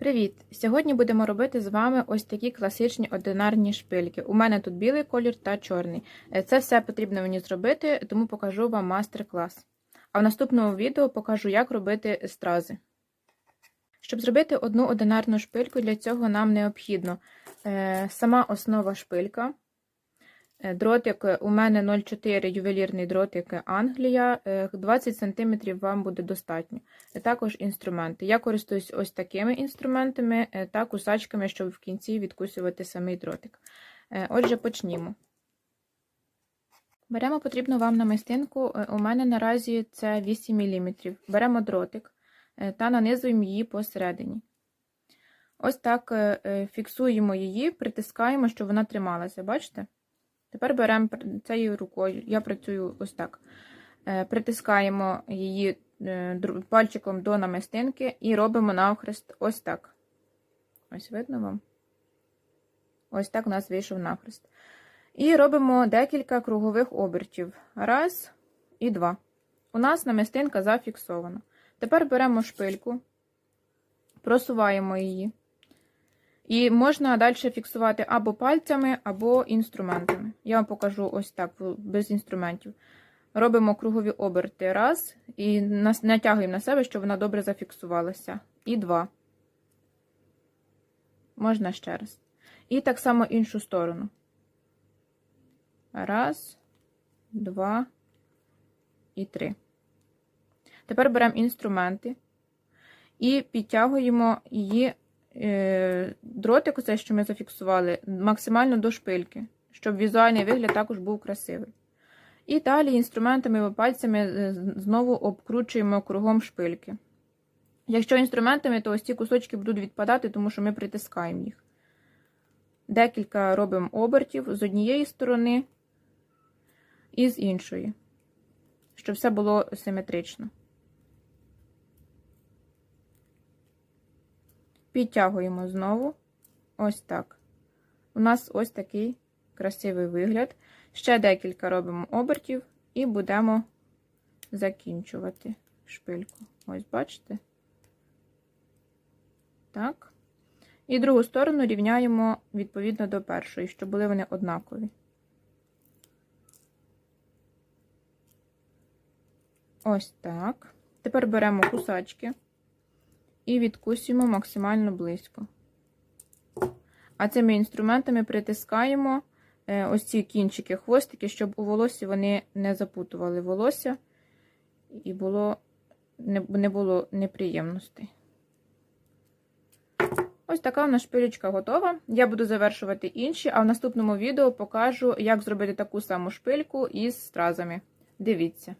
Привіт! Сьогодні будемо робити з вами ось такі класичні одинарні шпильки. У мене тут білий колір та чорний. Е, Це все потрібно мені зробити, тому покажу вам мастер-клас. А в наступному відео покажу, як робити стрази. Щоб зробити одну одинарну шпильку, для цього нам необхідно е, сама основа шпилька. Е, Дротик у мене 0,4 ювелірний дротик Англія. е, 20 см вам буде достатньо. Е, Також інструменти. Я користуюсь ось такими інструментами е, та кусачками, щоб в кінці відкусювати самий дротик. Е, Отже, почнімо. Беремо потрібну вам намистинку. е, У мене наразі це 8 мм. Беремо дротик е, та нанизуємо її посередині. Ось так е, е, фіксуємо її, притискаємо, щоб вона трималася. Бачите? Тепер беремо цією рукою, я працюю ось так. Е, Притискаємо її е, пальчиком до намистинки і робимо навхрест ось так. Ось видно вам? Ось так у нас вийшов навхрест. І робимо декілька кругових обертів. Раз і два. У нас намистинка зафіксована. Тепер беремо шпильку, просуваємо її. І можна далі фіксувати або пальцями, або інструментами. Я вам покажу ось так, без інструментів. Робимо кругові оберти раз і натягуємо на себе, щоб вона добре зафіксувалася. І два. Можна ще раз. І так само іншу сторону. Раз, два і три. Тепер беремо інструменти і підтягуємо її дротик, оце, що ми зафіксували, максимально до шпильки, щоб візуальний вигляд також був красивий. І далі інструментами пальцями е, знову обкручуємо кругом шпильки. Якщо інструментами, то ось ці кусочки будуть відпадати, тому що ми притискаємо їх. Декілька робимо обертів з однієї сторони і з іншої, щоб все було симетрично. Підтягуємо знову. Ось так. У нас ось такий красивий вигляд. Ще декілька робимо обертів і будемо закінчувати шпильку. Ось, бачите? Так. І другу сторону рівняємо відповідно до першої, щоб були вони однакові. Ось так. Тепер беремо кусачки і відкусуємо максимально близько. А цими інструментами притискаємо е, ось ці кінчики, хвостики, щоб у волосі вони не запутували волосся і було, не, було неприємностей. Ось така в нас шпилечка готова. Я буду завершувати інші, а в наступному відео покажу, як зробити таку саму шпильку із стразами. Дивіться.